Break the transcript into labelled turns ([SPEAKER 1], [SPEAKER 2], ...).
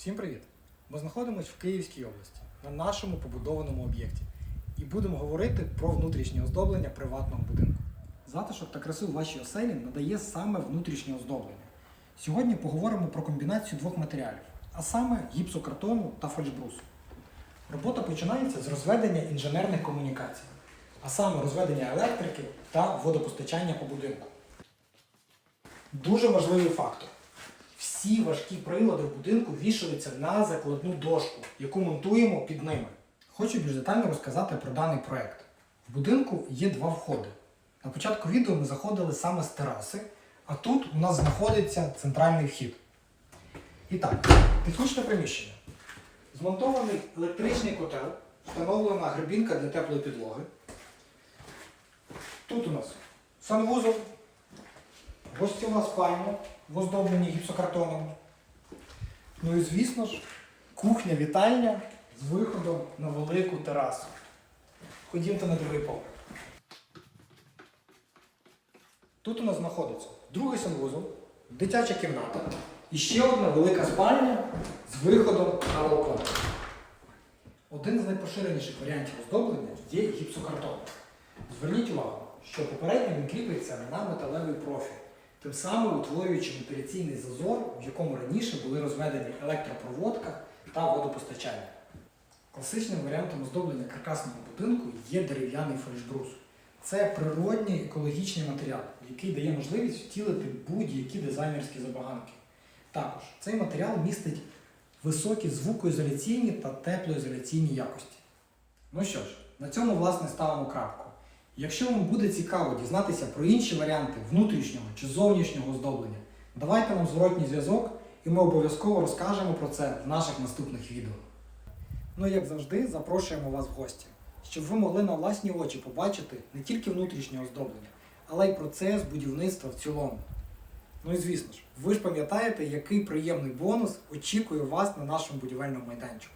[SPEAKER 1] Всім привіт! Ми знаходимося в Київській області на нашому побудованому об'єкті і будемо говорити про внутрішнє оздоблення приватного будинку. Затишок та красу в вашій оселі надає саме внутрішнє оздоблення. Сьогодні поговоримо про комбінацію двох матеріалів, а саме гіпсокартону та фольшбрусу. Робота починається з розведення інженерних комунікацій, а саме розведення електрики та водопостачання по будинку. Дуже важливий фактор. Всі важкі прилади в будинку вішаються на закладну дошку, яку монтуємо під ними. Хочу більш детально розказати про даний проект. В будинку є два входи. На початку відео ми заходили саме з тераси, а тут у нас знаходиться центральний вхід. І так, технічне приміщення. Змонтований електричний котел, встановлена грибінка для теплої підлоги. Тут у нас санвузол, гостьова спальня в оздобленні гіпсокартоном. Ну і звісно ж, кухня-вітальня з виходом на велику терасу. Ходімте на другий поверх. Тут у нас знаходиться другий санвузол, дитяча кімната і ще одна велика спальня з виходом на балкон. Один з найпоширеніших варіантів оздоблення є гіпсокартон. Зверніть увагу, що попередньо він кріпиться на металевий профіль, тим самим утворюючи вентиляційний зазор, в якому раніше були розведені електропроводка та водопостачання. Класичним варіантом оздоблення каркасного будинку є дерев'яний фальшбрус. Це природній екологічний матеріал, який дає можливість втілити будь-які дизайнерські забаганки. Також цей матеріал містить високі звукоізоляційні та теплоізоляційні якості. Ну що ж, на цьому власне ставимо крапку. Якщо вам буде цікаво дізнатися про інші варіанти внутрішнього чи зовнішнього оздоблення, давайте нам зворотній зв'язок і ми обов'язково розкажемо про це в наших наступних відео. Ну і як завжди, запрошуємо вас в гості, щоб ви могли на власні очі побачити не тільки внутрішнє оздоблення, але й процес будівництва в цілому. Ну і звісно ж, ви ж пам'ятаєте, який приємний бонус очікує вас на нашому будівельному майданчику.